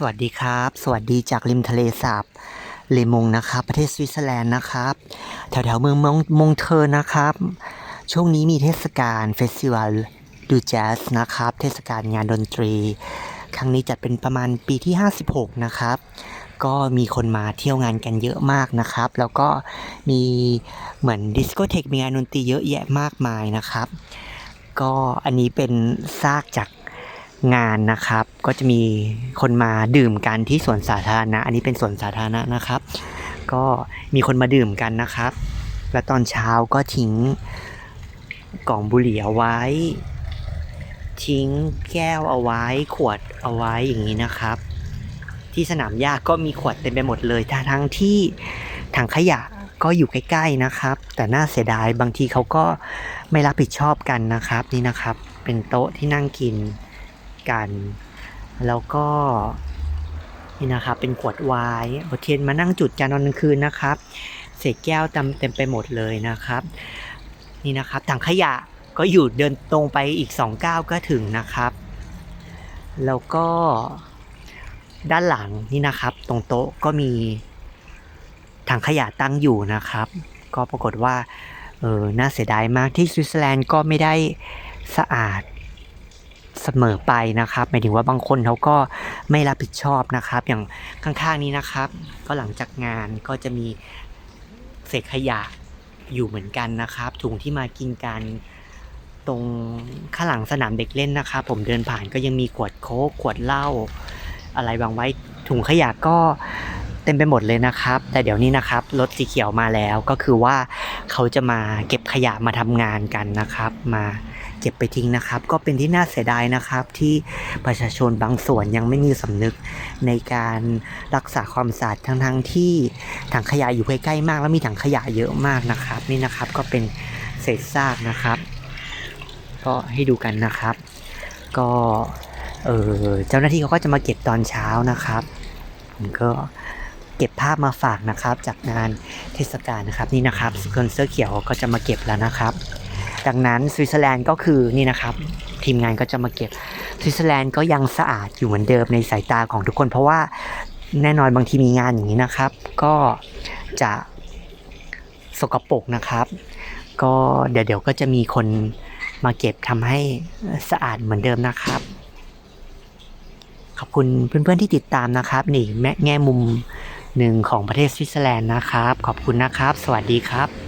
สวัสดีครับ สวัสดีจากริมทะเลสาบเลมงนะครับ ประเทศสวิตเซอร์แลนด์นะครับ แถวแถวๆเมืองมงมงเทอร์นะครับ ช่วงนี้มีเทศกาลเฟสติวัลดูแจ๊สนะครับ เทศกาลงานดนตรี ครั้งนี้จัดเป็นประมาณปีที่ 56 นะครับ ก็มีคนมาเที่ยวงานกันเยอะมากนะครับ แล้วก็มีเหมือนดิสโกเทคมีงานดนตรีเยอะแยะมากมายนะครับ ก็อันนี้เป็นซากจาก งานนะครับ ก็จะมีคนมาดื่มกันที่สวนสาธารณะ อันนี้เป็นสวนสาธารณะนะครับ ก็มีคนมาดื่มกันนะครับ และตอนเช้าก็ทิ้งกล่องบุหรี่เอาไว้ ทิ้งแก้วเอาไว้ ขวดเอาไว้อย่างนี้นะครับ ที่สนามหญ้าก็มีขวดเต็มไปหมดเลยทั้งทั้งที่ถังขยะก็อยู่ใกล้ๆนะครับ แต่น่าเสียดายบางทีเขาก็ไม่รับผิดชอบกันนะครับ นี่นะครับ เป็นโต๊ะที่นั่งกิน กัน แล้วก็นี่นะครับเป็นขวดไวน์เอาเทียนมานั่งจุดกันตอนกลางคืนนะครับ เศษแก้วเต็มเต็มไปหมดเลยนะครับ นี่นะครับถังขยะก็อยู่เดินตรงไปอีกสองก้าวก็ถึงนะครับ แล้วก็ด้านหลังนี่นะครับ ตรงโต๊ะก็มีถังขยะตั้งอยู่นะครับ ก็ปรากฏว่าเออน่าเสียดายมากที่สวิตเซอร์แลนด์ก็ไม่ได้สะอาด เสมอไปนะครับหมายถึงว่าบางคนเขาก็ไม่รับผิดชอบนะครับ อย่างข้างๆนี้นะครับ ก็หลังจากงานก็จะมีเศษขยะอยู่เหมือนกันนะครับ ถุงที่มากินกันตรงข้างหลังสนามเด็กเล่นนะครับ ผมเดินผ่านก็ยังมีขวดโค้กขวดเหล้าอะไรวางไว้ถุงขยะก็เต็มไปหมดเลยนะครับ แต่เดี๋ยวนี้นะครับรถสีเขียวมาแล้วก็คือว่าเขาจะมาเก็บขยะมาทำงานกันนะครับ มา เก็บไปทิ้งนะครับ ก็เป็นที่น่าเสียดายนะครับ ที่ประชาชนบางส่วนยังไม่มีสำนึกในการรักษาความสะอาดทั้งๆที่ถังขยะอยู่ใกล้ๆมาก แล้วมีถังขยะเยอะมากนะครับ นี่นะครับก็เป็นเศษซากนะครับ ก็ให้ดูกันนะครับ ก็เออเจ้าหน้าที่เขาก็จะมาเก็บตอนเช้านะครับผมก็เก็บภาพมาฝากนะครับ จากงานเทศกาลนะครับนี่นะครับคนเสื้อเขียวก็จะมาเก็บแล้วนะครับ ดังนั้นสวิตเซอร์แลนด์ก็คือนี่นะครับ ทีมงานก็จะมาเก็บสวิตเซอร์แลนด์ก็ยังสะอาดอยู่เหมือนเดิมในสายตาของทุกคน เพราะว่าแน่นอนบางทีมีงานอย่างนี้นะครับ ก็จะสกปรกนะครับ ก็เดี๋ยวเดี๋ยวก็จะมีคนมาเก็บทำให้สะอาดเหมือนเดิมนะครับ ขอบคุณเพื่อนๆที่ติดตามนะครับ นี่แม่แง่มุมหนึ่งของประเทศสวิตเซอร์แลนด์นะครับ ขอบคุณนะครับ สวัสดีครับ